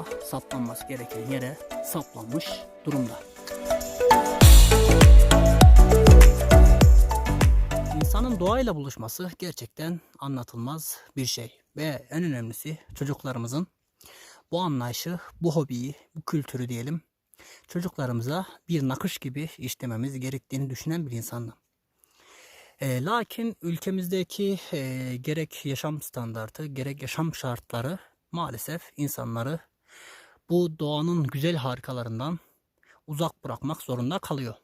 anda saplanması gereken yere saplanmış durumda. İnsanın doğayla buluşması gerçekten anlatılmaz bir şey ve en önemlisi çocuklarımızın bu anlayışı, bu hobiyi, bu kültürü diyelim çocuklarımıza bir nakış gibi işlememiz gerektiğini düşünen bir insanım. E, lakin ülkemizdeki e, gerek yaşam standartı gerek yaşam şartları maalesef insanları bu doğanın güzel harikalarından uzak bırakmak zorunda kalıyor.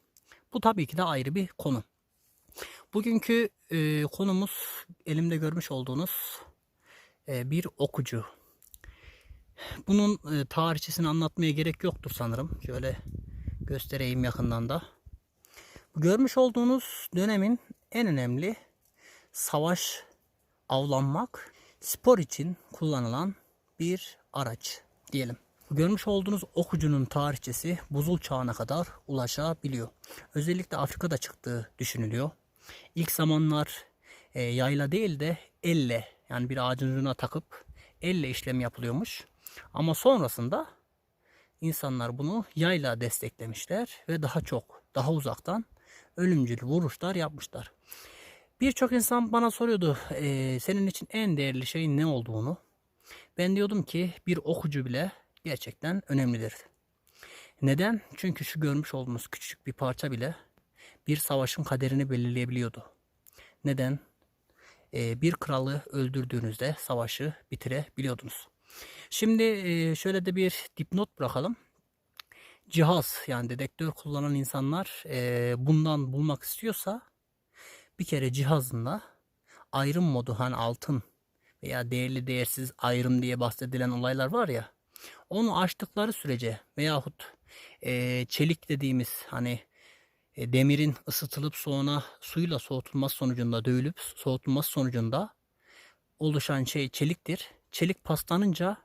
Bu tabii ki de ayrı bir konu. Bugünkü e, konumuz elimde görmüş olduğunuz e, bir okucu. Bunun e, tarihçesini anlatmaya gerek yoktur sanırım. Şöyle göstereyim yakından da. Görmüş olduğunuz dönemin en önemli savaş, avlanmak, spor için kullanılan bir araç diyelim. Görmüş olduğunuz okucunun tarihçesi buzul çağına kadar ulaşabiliyor. Özellikle Afrika'da çıktığı düşünülüyor. İlk zamanlar e, yayla değil de elle yani bir ağacın ucuna takıp elle işlem yapılıyormuş. Ama sonrasında insanlar bunu yayla desteklemişler ve daha çok, daha uzaktan ölümcül vuruşlar yapmışlar. Birçok insan bana soruyordu e, senin için en değerli şeyin ne olduğunu. Ben diyordum ki bir okucu bile gerçekten önemlidir. Neden? Çünkü şu görmüş olduğunuz küçük bir parça bile bir savaşın kaderini belirleyebiliyordu. Neden? Ee, bir kralı öldürdüğünüzde savaşı bitirebiliyordunuz. Şimdi e, şöyle de bir dipnot bırakalım. Cihaz yani dedektör kullanan insanlar e, bundan bulmak istiyorsa bir kere cihazında ayrım modu hani altın veya değerli değersiz ayrım diye bahsedilen olaylar var ya onu açtıkları sürece veyahut e, çelik dediğimiz hani e, demirin ısıtılıp sonra suyla soğutulması sonucunda dövülüp soğutulması sonucunda oluşan şey çeliktir. Çelik paslanınca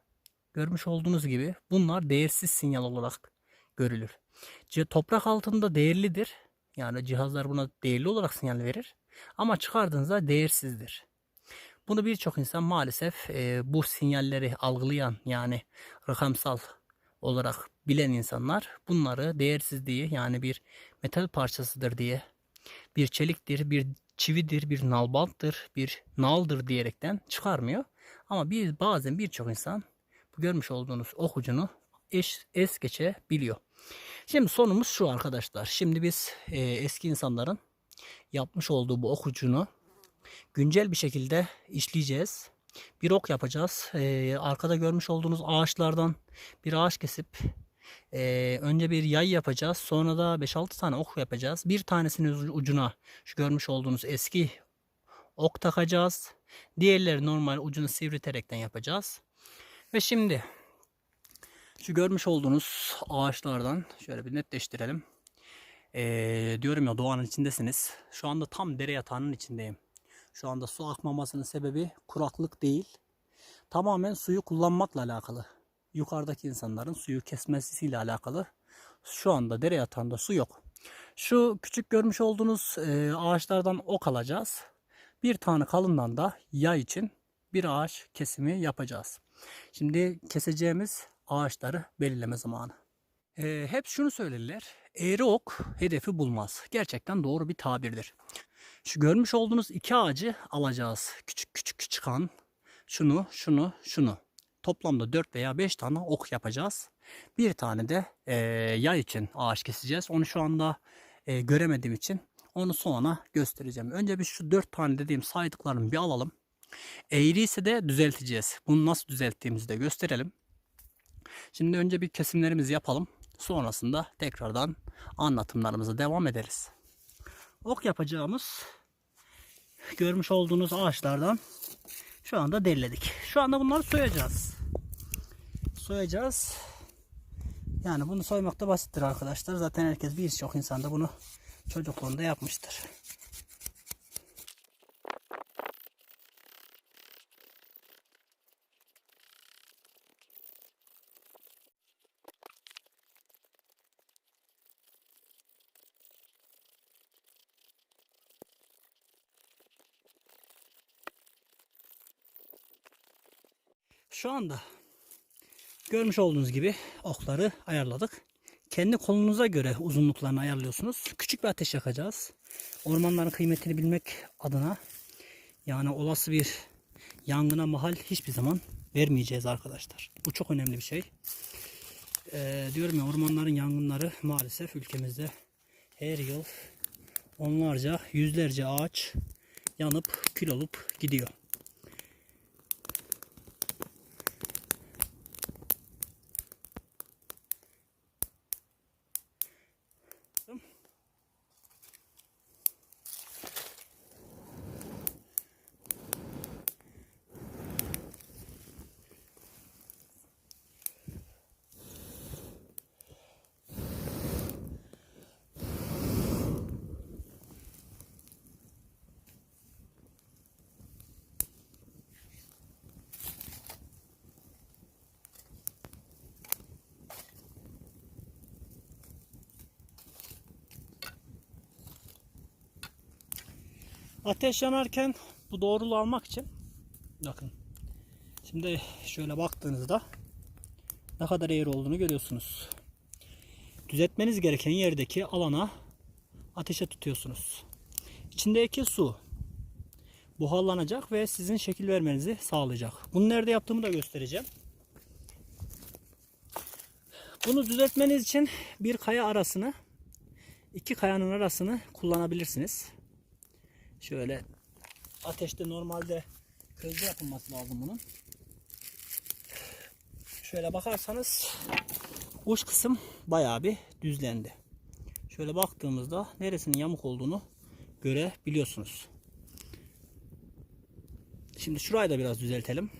görmüş olduğunuz gibi bunlar değersiz sinyal olarak görülür. Toprak altında değerlidir. Yani cihazlar buna değerli olarak sinyal verir. Ama çıkardığınızda değersizdir. Bunu birçok insan maalesef e, bu sinyalleri algılayan yani rakamsal olarak bilen insanlar bunları değersizliği yani bir metal parçasıdır diye bir çeliktir, bir çividir, bir nalbanttır, bir naldır diyerekten çıkarmıyor. Ama bir bazen birçok insan bu görmüş olduğunuz okucunu eş, es geçebiliyor. Şimdi sonumuz şu arkadaşlar. Şimdi biz e, eski insanların yapmış olduğu bu okucunu güncel bir şekilde işleyeceğiz. Bir ok yapacağız. Ee, arkada görmüş olduğunuz ağaçlardan bir ağaç kesip e, önce bir yay yapacağız. Sonra da 5-6 tane ok yapacağız. Bir tanesinin ucuna şu görmüş olduğunuz eski ok takacağız. Diğerleri normal ucunu sivriterekten yapacağız. Ve şimdi şu görmüş olduğunuz ağaçlardan şöyle bir netleştirelim. Ee, diyorum ya doğanın içindesiniz. Şu anda tam dere yatağının içindeyim. Şu anda su akmamasının sebebi kuraklık değil. Tamamen suyu kullanmakla alakalı. Yukarıdaki insanların suyu kesmesiyle alakalı. Şu anda dere yatağında su yok. Şu küçük görmüş olduğunuz e, ağaçlardan ok alacağız. Bir tane kalından da yay için bir ağaç kesimi yapacağız. Şimdi keseceğimiz ağaçları belirleme zamanı. E, hep şunu söylerler. Eğri ok hedefi bulmaz. Gerçekten doğru bir tabirdir. Şu görmüş olduğunuz iki ağacı alacağız. Küçük küçük küçük an. Şunu, şunu, şunu. Toplamda 4 veya 5 tane ok yapacağız. Bir tane de e, yay için ağaç keseceğiz. Onu şu anda e, göremediğim için onu sonra göstereceğim. Önce bir şu 4 tane dediğim saydıklarını bir alalım. Eğri ise de düzelteceğiz. Bunu nasıl düzelttiğimizi de gösterelim. Şimdi önce bir kesimlerimizi yapalım. Sonrasında tekrardan anlatımlarımıza devam ederiz. Ok yapacağımız görmüş olduğunuz ağaçlardan şu anda derledik. Şu anda bunları soyacağız. Soyacağız. Yani bunu soymak da basittir arkadaşlar. Zaten herkes birçok insan da bunu çocukluğunda yapmıştır. Şu anda Görmüş olduğunuz gibi okları ayarladık. Kendi kolunuza göre uzunluklarını ayarlıyorsunuz. Küçük bir ateş yakacağız. Ormanların kıymetini bilmek adına yani olası bir yangına mahal hiçbir zaman vermeyeceğiz arkadaşlar. Bu çok önemli bir şey. Ee, diyorum ya ormanların yangınları maalesef ülkemizde her yıl onlarca, yüzlerce ağaç yanıp kül olup gidiyor. Ateş yanarken bu doğruluğu almak için bakın. Şimdi şöyle baktığınızda ne kadar eğri olduğunu görüyorsunuz. Düzeltmeniz gereken yerdeki alana ateşe tutuyorsunuz. İçindeki su buharlanacak ve sizin şekil vermenizi sağlayacak. Bunu nerede yaptığımı da göstereceğim. Bunu düzeltmeniz için bir kaya arasını iki kayanın arasını kullanabilirsiniz. Şöyle ateşte normalde közde yapılması lazım bunun. Şöyle bakarsanız uç kısım bayağı bir düzlendi. Şöyle baktığımızda neresinin yamuk olduğunu görebiliyorsunuz. Şimdi şurayı da biraz düzeltelim.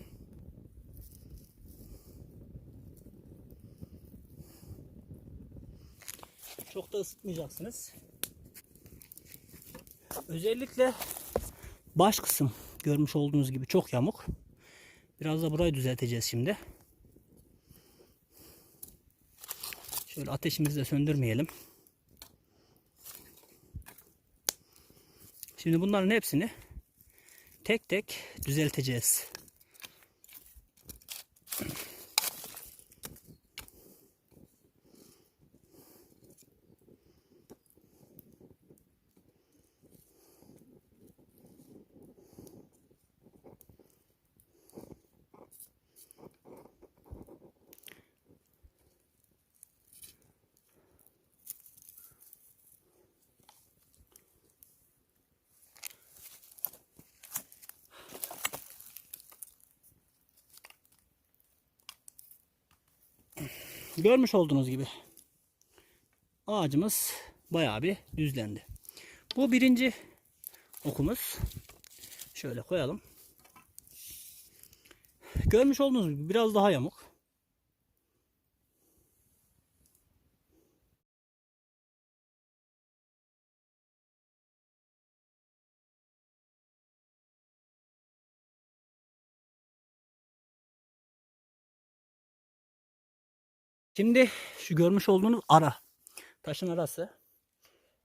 Çok da ısıtmayacaksınız. Özellikle baş kısım görmüş olduğunuz gibi çok yamuk. Biraz da burayı düzelteceğiz şimdi. Şöyle ateşimizi de söndürmeyelim. Şimdi bunların hepsini tek tek düzelteceğiz. Görmüş olduğunuz gibi ağacımız bayağı bir düzlendi. Bu birinci okumuz. Şöyle koyalım. Görmüş olduğunuz gibi biraz daha yamuk. Şimdi şu görmüş olduğunuz ara taşın arası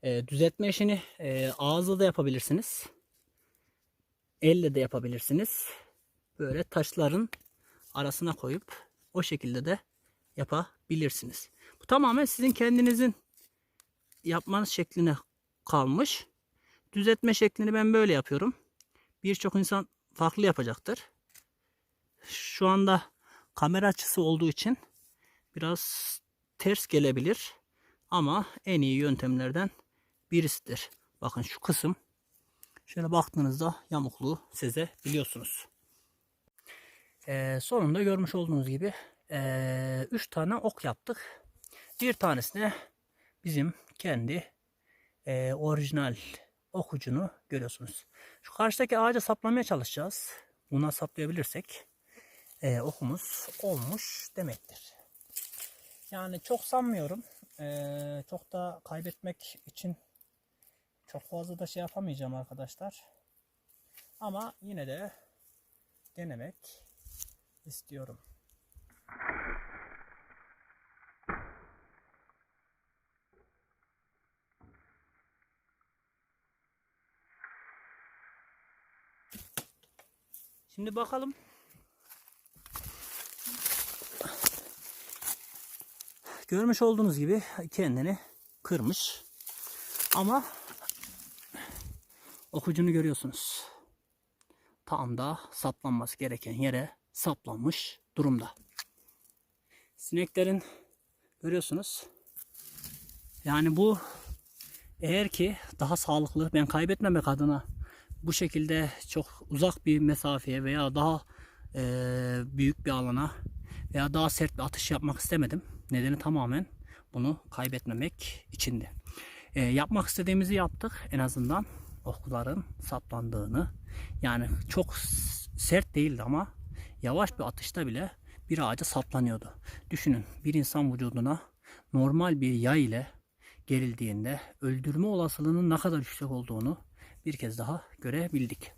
e, düzeltme işini e, ağızla da yapabilirsiniz. Elle de yapabilirsiniz. Böyle taşların arasına koyup o şekilde de yapabilirsiniz. Bu tamamen sizin kendinizin yapmanız şekline kalmış. Düzeltme şeklini ben böyle yapıyorum. Birçok insan farklı yapacaktır. Şu anda kamera açısı olduğu için biraz ters gelebilir. Ama en iyi yöntemlerden birisidir. Bakın şu kısım şöyle baktığınızda yamukluğu sezebiliyorsunuz. Ee, sonunda görmüş olduğunuz gibi 3 ee, üç tane ok yaptık. Bir tanesine bizim kendi ee, orijinal okucunu görüyorsunuz. Şu karşıdaki ağaca saplamaya çalışacağız. Buna saplayabilirsek ee, okumuz olmuş demektir. Yani çok sanmıyorum. Ee, çok da kaybetmek için çok fazla da şey yapamayacağım arkadaşlar. Ama yine de denemek istiyorum. Şimdi bakalım. Görmüş olduğunuz gibi kendini kırmış. Ama okucunu görüyorsunuz. Tam da saplanması gereken yere saplanmış durumda. Sineklerin görüyorsunuz. Yani bu eğer ki daha sağlıklı ben kaybetmemek adına bu şekilde çok uzak bir mesafeye veya daha eee, büyük bir alana veya daha sert bir atış yapmak istemedim. Nedeni tamamen bunu kaybetmemek içindi. Eee, yapmak istediğimizi yaptık en azından okların saplandığını yani çok sert değildi ama yavaş bir atışta bile bir ağaca saplanıyordu. Düşünün bir insan vücuduna normal bir yay ile gerildiğinde öldürme olasılığının ne kadar yüksek olduğunu bir kez daha görebildik.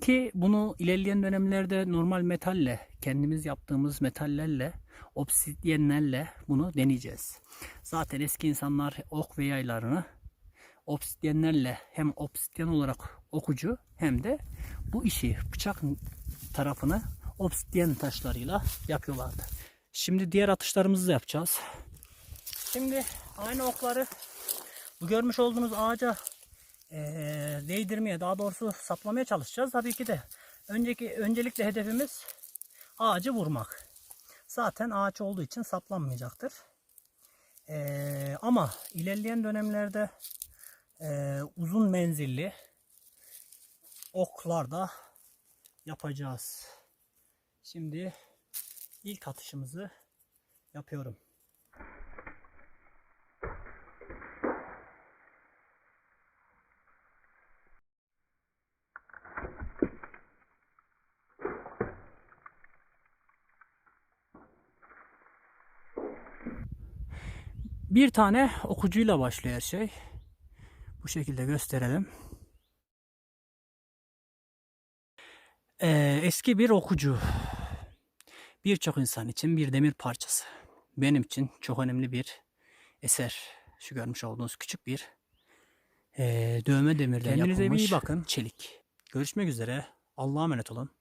Ki bunu ilerleyen dönemlerde normal metalle, kendimiz yaptığımız metallerle, obsidyenlerle bunu deneyeceğiz. Zaten eski insanlar ok ve yaylarını obsidyenlerle hem obsidyen olarak okucu hem de bu işi bıçak tarafını obsidyen taşlarıyla yapıyorlardı. Şimdi diğer atışlarımızı yapacağız. Şimdi aynı okları bu görmüş olduğunuz ağaca eee, değdirmeye daha doğrusu saplamaya çalışacağız. Tabii ki de önceki öncelikle hedefimiz ağacı vurmak. Zaten ağaç olduğu için saplanmayacaktır. Eee, ama ilerleyen dönemlerde eee, uzun menzilli oklar da yapacağız. Şimdi ilk atışımızı yapıyorum. Bir tane okucuyla başlıyor her şey. Bu şekilde gösterelim. Ee, eski bir okucu. Birçok insan için bir demir parçası. Benim için çok önemli bir eser. Şu görmüş olduğunuz küçük bir ee, dövme demirden Kendinize bir iyi yapılmış bakın. çelik. Görüşmek üzere. Allah'a emanet olun.